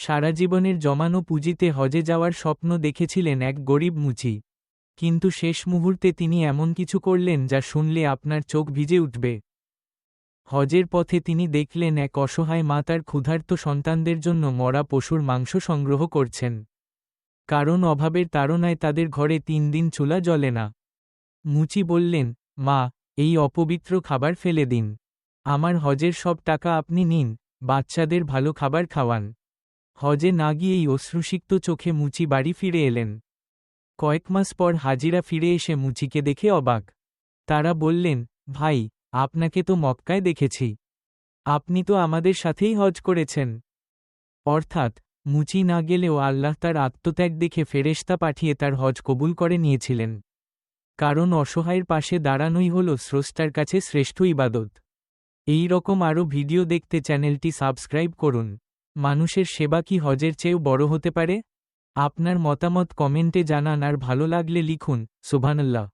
সারা জীবনের জমানো পুঁজিতে হজে যাওয়ার স্বপ্ন দেখেছিলেন এক গরিব মুচি। কিন্তু শেষ মুহূর্তে তিনি এমন কিছু করলেন যা শুনলে আপনার চোখ ভিজে উঠবে। হজের পথে তিনি দেখলেন এক অসহায় মা তার ক্ষুধার্ত সন্তানদের জন্য মরা পশুর মাংস সংগ্রহ করছেন। কারণ অভাবের তাড়নায় তাদের ঘরে তিন দিন চুলা জ্বলে না। মুচি বললেন, মা, এই অপবিত্র খাবার ফেলে দিন। আমার হজের সব টাকা আপনি নিন, বাচ্চাদের ভালো খাবার খাওয়ান। হজে না গিয়েই অশ্রুসিক্ত চোখে মুচি বাড়ি ফিরে এলেন। কয়েক মাস পর হাজিরা ফিরে এসে মুচিকে দেখে অবাক। তারা বললেন, ভাই, আপনাকে তো মক্কায় দেখেছি। আপনি তো আমাদের সাথেই হজ করেছেন। অর্থাৎ, মুচি না গেলেও আল্লাহ তার আত্মত্যাগ দেখে ফেরেশতা পাঠিয়ে তার হজ কবুল করে নিয়েছিলেন। কারণ অসহায়ের পাশে দাঁড়ানোই হল স্রষ্টার কাছে শ্রেষ্ঠ ইবাদত। এই রকম আরও ভিডিও দেখতে চ্যানেলটি সাবস্ক্রাইব করুন। মানুষের সেবা কি হজের চেয়েও বড় হতে পারে? আপনার মতামত কমেন্টে জানান আর ভালো লাগলে লিখুন, সুবহানাল্লাহ।